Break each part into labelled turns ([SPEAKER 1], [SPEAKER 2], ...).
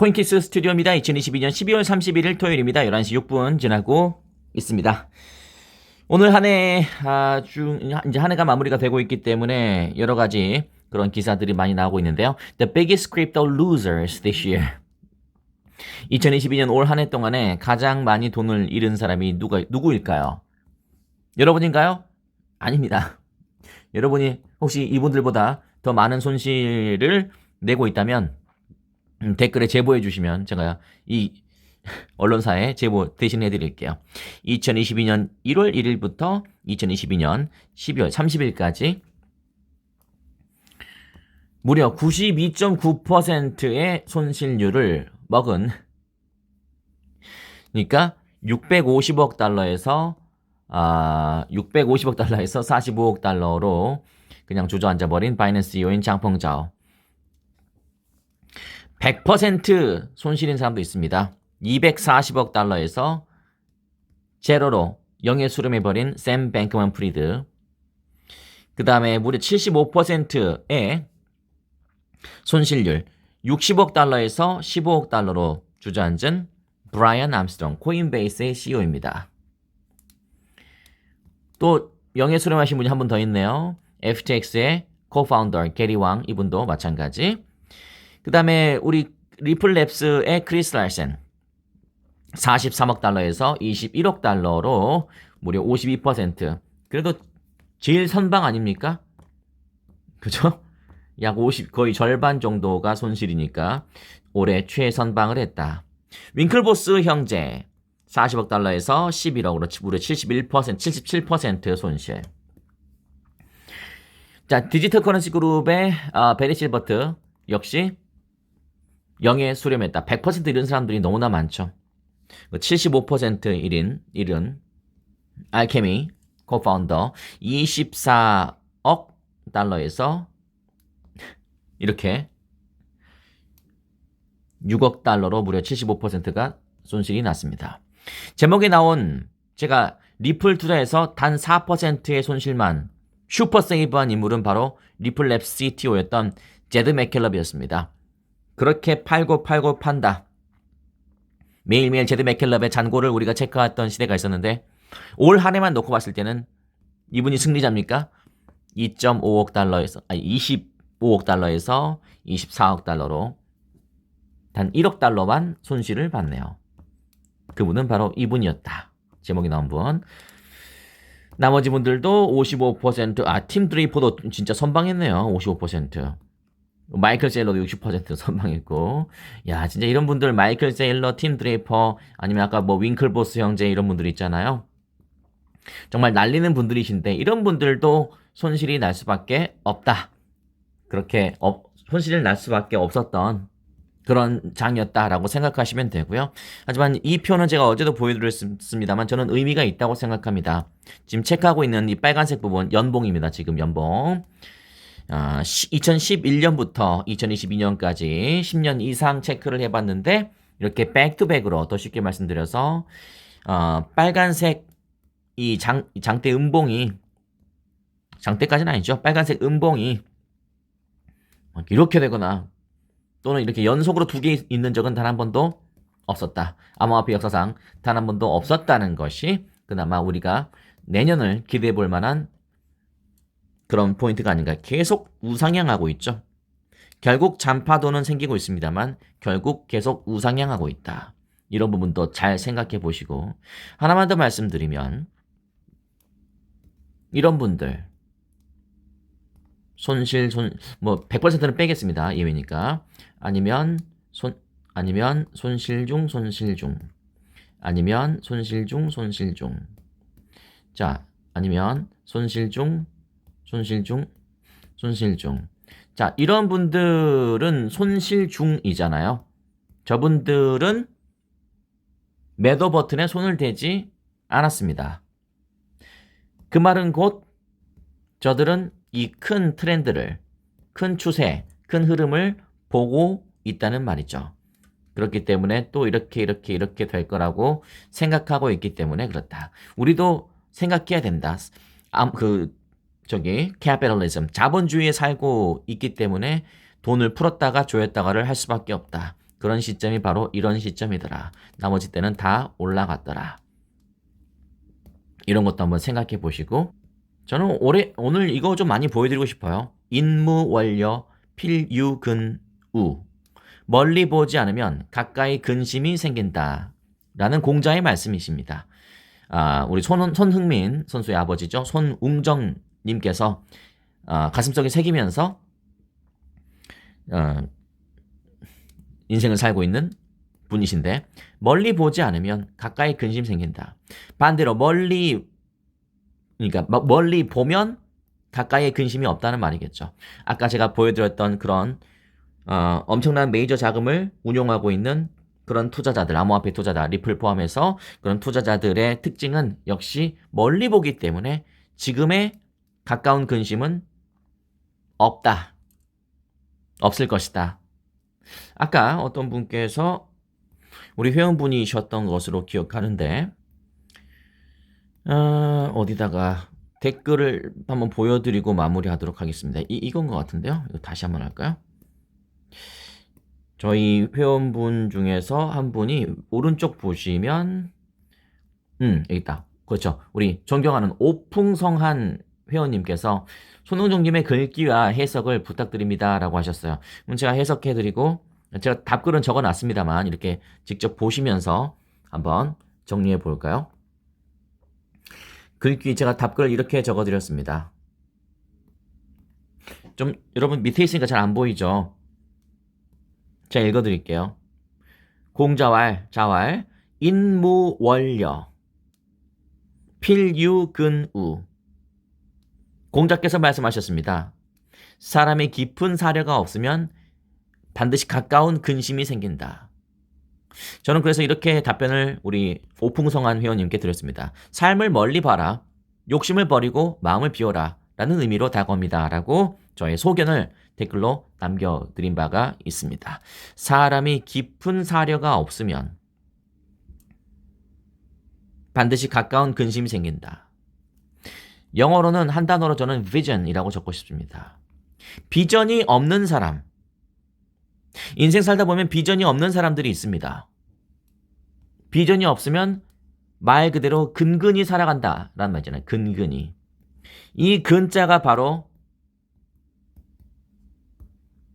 [SPEAKER 1] 코인키스 스튜디오입니다. 2022년 12월 31일 토요일입니다. 11시 6분 지나고 있습니다. 오늘 한 해, 아, 중, 이제 한 해가 마무리가 되고 있기 때문에 여러 가지 그런 기사들이 많이 나오고 있는데요. The biggest crypto losers this year. 2022년 올 한 해 동안에 가장 많이 돈을 잃은 사람이 누가, 누구일까요? 여러분인가요? 아닙니다. 여러분이 혹시 이분들보다 더 많은 손실을 내고 있다면 음, 댓글에 제보해 주시면 제가 이 언론사에 제보 대신 해 드릴게요. 2022년 1월 1일부터 2022년 12월 30일까지 무려 92.9%의 손실률을 먹은 그러니까 650억 달러에서 아 650억 달러에서 45억 달러로 그냥 주저앉아 버린 바이낸스 CEO인 장펑자오 100% 손실인 사람도 있습니다. 240억 달러에서 제로로 영에 수렴해버린 샘 뱅크만 프리드. 그 다음에 무려 75%의 손실률 60억 달러에서 15억 달러로 주저앉은 브라이언 암스트롱 코인베이스의 CEO입니다. 또 영에 수렴하신 분이 한 분 더 있네요. FTX의 co-founder 게리 왕 이분도 마찬가지. 그 다음에 우리 리플랩스의 크리스 larsen 43억 달러에서 21억 달러로 무려 52% 그래도 제일 선방 아닙니까? 그죠? 약 50, 거의 절반 정도가 손실이니까 올해 최선방을 했다. 윙클보스 형제 40억 달러에서 11억으로 무려 71%, 77% 손실. 자, 디지털 커런시 그룹의 어, 베리 실버트 역시 0에 수렴했다. 100% 잃은 사람들이 너무나 많죠. 75% 잃은, 잃은 알케미 코파운더 24억 달러에서 이렇게 6억 달러로 무려 75%가 손실이 났습니다. 제목에 나온 제가 리플 투자에서 단 4%의 손실만 슈퍼 세이브한 인물은 바로 리플랩 CTO였던 제드 맥켈럽이었습니다. 그렇게 팔고 팔고 판다. 매일매일 제드 맥켈럽의 잔고를 우리가 체크했던 시대가 있었는데 올 한 해만 놓고 봤을 때는 이분이 승리자입니까? 2.5억 달러에서 아니 25억 달러에서 24억 달러로 단 1억 달러만 손실을 봤네요. 그분은 바로 이분이었다. 제목이 나온 분. 나머지 분들도 55%, 아, 팀 드레이퍼도 진짜 선방했네요. 55%. 마이클 세일러도 60% 선방했고. 야, 진짜 이런 분들, 마이클 세일러, 팀 드레이퍼, 아니면 아까 뭐 윙클보스 형제 이런 분들 있잖아요. 정말 날리는 분들이신데, 이런 분들도 손실이 날 수밖에 없다. 그렇게, 어, 손실을 날 수밖에 없었던 그런 장이었다라고 생각하시면 되고요. 하지만 이 표는 제가 어제도 보여드렸습니다만 저는 의미가 있다고 생각합니다. 지금 체크하고 있는 이 빨간색 부분 연봉입니다. 지금 연봉. 아, 2011년부터 2022년까지 10년 이상 체크를 해봤는데 이렇게 백투백으로 더 쉽게 말씀드려서 어, 빨간색 이 장, 장대 음봉이 장대까지는 아니죠. 빨간색 음봉이 이렇게 되거나 또는 이렇게 연속으로 두 개 있는 적은 단 한 번도 없었다. 암호화폐 역사상 단 한 번도 없었다는 것이 그나마 우리가 내년을 기대해 볼 만한 그런 포인트가 아닌가. 계속 우상향하고 있죠. 결국 잔파도는 생기고 있습니다만 결국 계속 우상향하고 있다. 이런 부분도 잘 생각해 보시고 하나만 더 말씀드리면 이런 분들 손실 손뭐 100%는 빼겠습니다. 예외니까. 아니면 손 아니면 손실 중 손실 중 아니면 손실 중 손실 중 자, 아니면 손실 중 손실 중 손실 중 자, 이런 분들은 손실 중이잖아요. 저분들은 매도 버튼에 손을 대지 않았습니다. 그 말은 곧 저들은 이 큰 트렌드를, 큰 추세, 큰 흐름을 보고 있다는 말이죠. 그렇기 때문에 또 이렇게 이렇게 이렇게 될 거라고 생각하고 있기 때문에 그렇다. 우리도 생각해야 된다. 아, 그 저기 캐피탈리즘 자본주의에 살고 있기 때문에 돈을 풀었다가 조였다가를 할 수밖에 없다. 그런 시점이 바로 이런 시점이더라. 나머지 때는 다 올라갔더라. 이런 것도 한번 생각해 보시고 저는 올해 오늘 이거 좀 많이 보여드리고 싶어요. 인무원려 필유근우 멀리 보지 않으면 가까이 근심이 생긴다. 라는 공자의 말씀이십니다. 아, 우리 손, 손흥민 선수의 아버지죠. 손웅정 님께서 아, 가슴속에 새기면서 어, 인생을 살고 있는 분이신데 멀리 보지 않으면 가까이 근심 생긴다. 반대로 멀리 그러니까 막 멀리 보면 가까이에 근심이 없다는 말이겠죠. 아까 제가 보여드렸던 그런 어, 엄청난 메이저 자금을 운용하고 있는 그런 투자자들, 암호화폐 투자자, 리플 포함해서 그런 투자자들의 특징은 역시 멀리 보기 때문에 지금의 가까운 근심은 없다. 없을 것이다. 아까 어떤 분께서 우리 회원분이셨던 것으로 기억하는데, 어, 어디다가 댓글을 한번 보여드리고 마무리하도록 하겠습니다. 이, 이건 것 같은데요. 다시 한번 할까요? 저희 회원분 중에서 한 분이 오른쪽 보시면, 음, 여기 있다. 그렇죠. 우리 존경하는 오풍성한 회원님께서 손흥정님의 글귀와 해석을 부탁드립니다. 라고 하셨어요. 제가 해석해드리고, 제가 답글은 적어 놨습니다만, 이렇게 직접 보시면서 한번 정리해 볼까요? 글귀 제가 답글 이렇게 적어 드렸습니다. 좀 여러분 밑에 있으니까 잘 안 보이죠? 제가 읽어 드릴게요. 공자왈, 자왈, 인무원려, 필유근우. 공자께서 말씀하셨습니다. 사람의 깊은 사려가 없으면 반드시 가까운 근심이 생긴다. 저는 그래서 이렇게 답변을 우리 오풍성한 회원님께 드렸습니다. 삶을 멀리 봐라. 욕심을 버리고 마음을 비워라. 라는 의미로 다가옵니다. 라고 저의 소견을 댓글로 남겨드린 바가 있습니다. 사람이 깊은 사려가 없으면 반드시 가까운 근심이 생긴다. 영어로는 한 단어로 저는 vision이라고 적고 싶습니다. 비전이 없는 사람, 인생 살다 보면 비전이 없는 사람들이 있습니다. 비전이 없으면 말 그대로 근근히 살아간다. 라는 말이잖아요. 근근히. 이 근자가 바로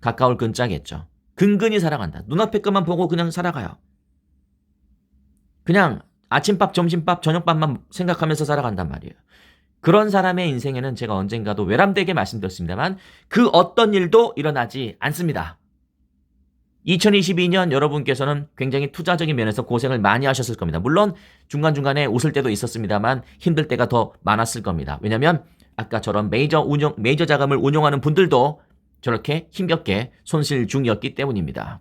[SPEAKER 1] 가까울 근자겠죠. 근근히 살아간다. 눈앞에 것만 보고 그냥 살아가요. 그냥 아침밥, 점심밥, 저녁밥만 생각하면서 살아간단 말이에요. 그런 사람의 인생에는 제가 언젠가도 외람되게 말씀드렸습니다만 그 어떤 일도 일어나지 않습니다. 2022년 여러분께서는 굉장히 투자적인 면에서 고생을 많이 하셨을 겁니다. 물론 중간중간에 웃을 때도 있었습니다만 힘들 때가 더 많았을 겁니다. 왜냐면 아까처럼 메이저 운영, 메이저 자금을 운용하는 분들도 저렇게 힘겹게 손실 중이었기 때문입니다.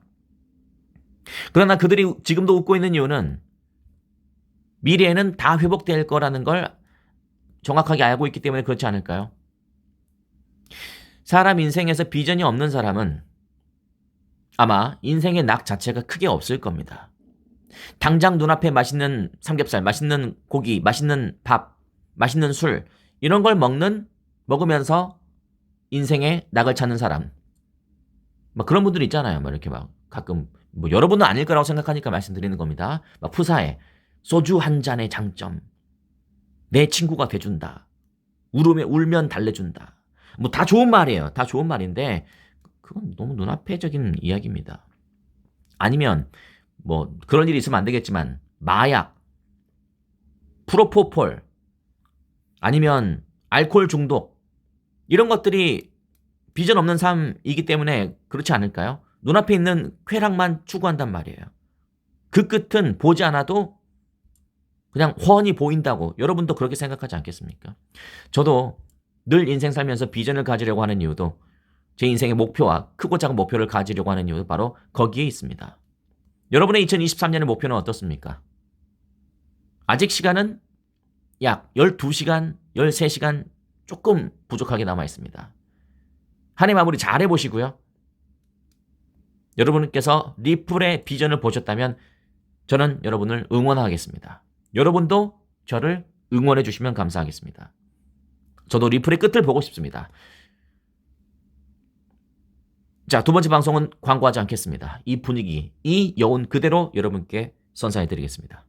[SPEAKER 1] 그러나 그들이 지금도 웃고 있는 이유는 미래에는 다 회복될 거라는 걸 정확하게 알고 있기 때문에 그렇지 않을까요? 사람 인생에서 비전이 없는 사람은 아마 인생의 낙 자체가 크게 없을 겁니다. 당장 눈앞에 맛있는 삼겹살, 맛있는 고기, 맛있는 밥, 맛있는 술, 이런 걸 먹는, 먹으면서 인생의 낙을 찾는 사람. 막 그런 분들 있잖아요. 막 이렇게 막 가끔, 뭐 여러분은 아닐 거라고 생각하니까 말씀드리는 겁니다. 막 푸사에 소주 한 잔의 장점. 내 친구가 돼준다. 울으면, 울면 달래준다. 뭐 다 좋은 말이에요. 다 좋은 말인데, 그건 너무 눈앞에적인 이야기입니다. 아니면 뭐 그런 일이 있으면 안 되겠지만 마약, 프로포폴, 아니면 알코올 중독 이런 것들이 비전 없는 삶이기 때문에 그렇지 않을까요? 눈앞에 있는 쾌락만 추구한단 말이에요. 그 끝은 보지 않아도 그냥 훤히 보인다고 여러분도 그렇게 생각하지 않겠습니까? 저도 늘 인생 살면서 비전을 가지려고 하는 이유도 제 인생의 목표와 크고 작은 목표를 가지려고 하는 이유도 바로 거기에 있습니다. 여러분의 2023년의 목표는 어떻습니까? 아직 시간은 약 12시간, 13시간 조금 부족하게 남아 있습니다. 한 해 마무리 잘 해보시고요. 여러분께서 리플의 비전을 보셨다면 저는 여러분을 응원하겠습니다. 여러분도 저를 응원해 주시면 감사하겠습니다. 저도 리플의 끝을 보고 싶습니다. 자, 두 번째 방송은 광고하지 않겠습니다. 이 분위기, 이 여운 그대로 여러분께 선사해 드리겠습니다.